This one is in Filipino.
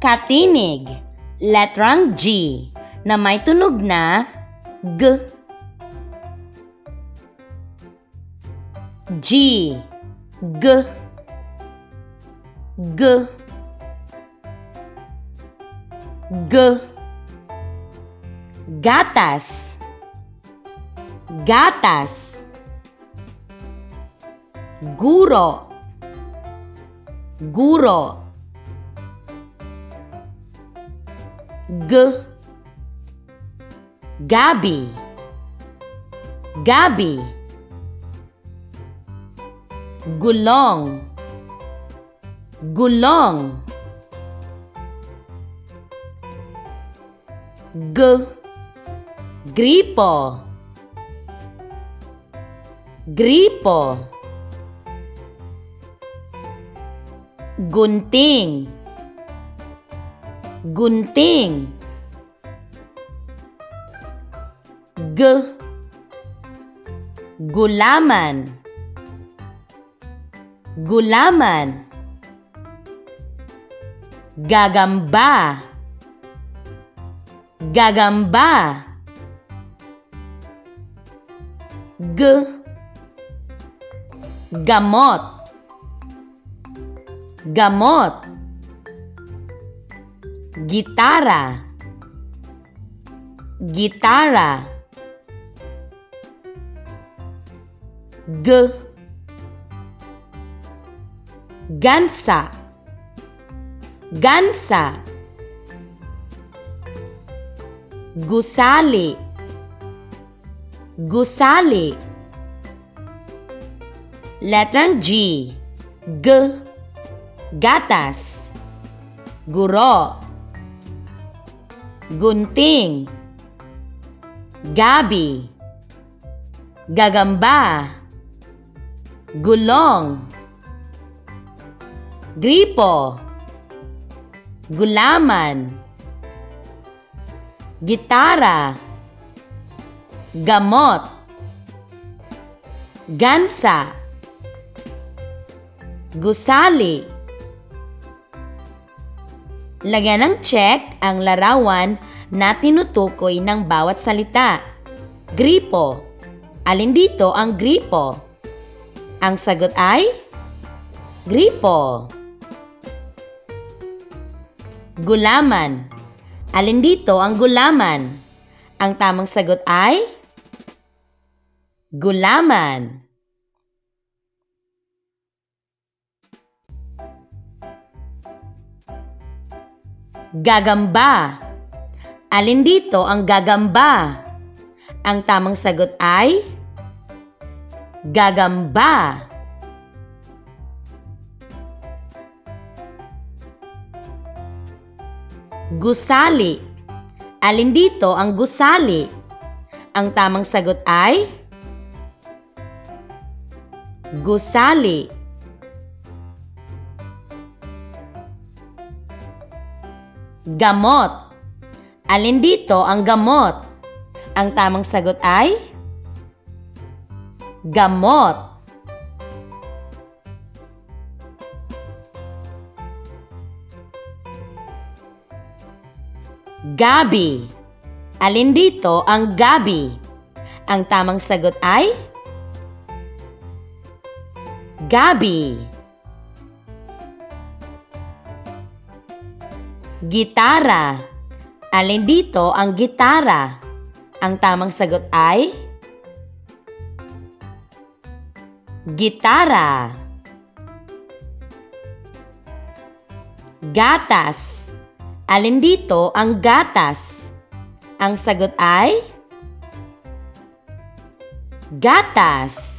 Katinig. Letrang G na may tunog na G. G. G. G. G. Gatas. Gatas. Guro. Guro. G. Gabi. Gabi. Gulong. Gulong. G. Gripo. Gripo. Gunting. Gunting. G. Gulaman. Gulaman. Gagamba. Gagamba. G. Gamot. Gamot. Gitara. Gitara. G. Gansa. Gansa. Gusali. Gusali. Letrang G. G. Gatas. Guro. Gunting. Gabi. Gagamba. Gulong. Gripo. Gulaman. Gitara. Gamot. Gansa. Gusali. Lagyan ng check ang larawan na tinutukoy ng bawat salita. Gripo. Alin dito ang gripo? Ang sagot ay gripo. Gulaman. Alin dito ang gulaman? Ang tamang sagot ay gulaman. Gagamba. Alin dito ang gagamba? Ang tamang sagot ay gagamba. Gusali. Alin dito ang gusali? Ang tamang sagot ay gusali. Gamot. Alin dito ang gamot? Ang tamang sagot ay gamot. Gabi. Alin dito ang gabi? Ang tamang sagot ay gabi. Gitara. Alin dito ang gitara? Ang tamang sagot ay gitara. Gatas. Alin dito ang gatas? Ang sagot ay gatas.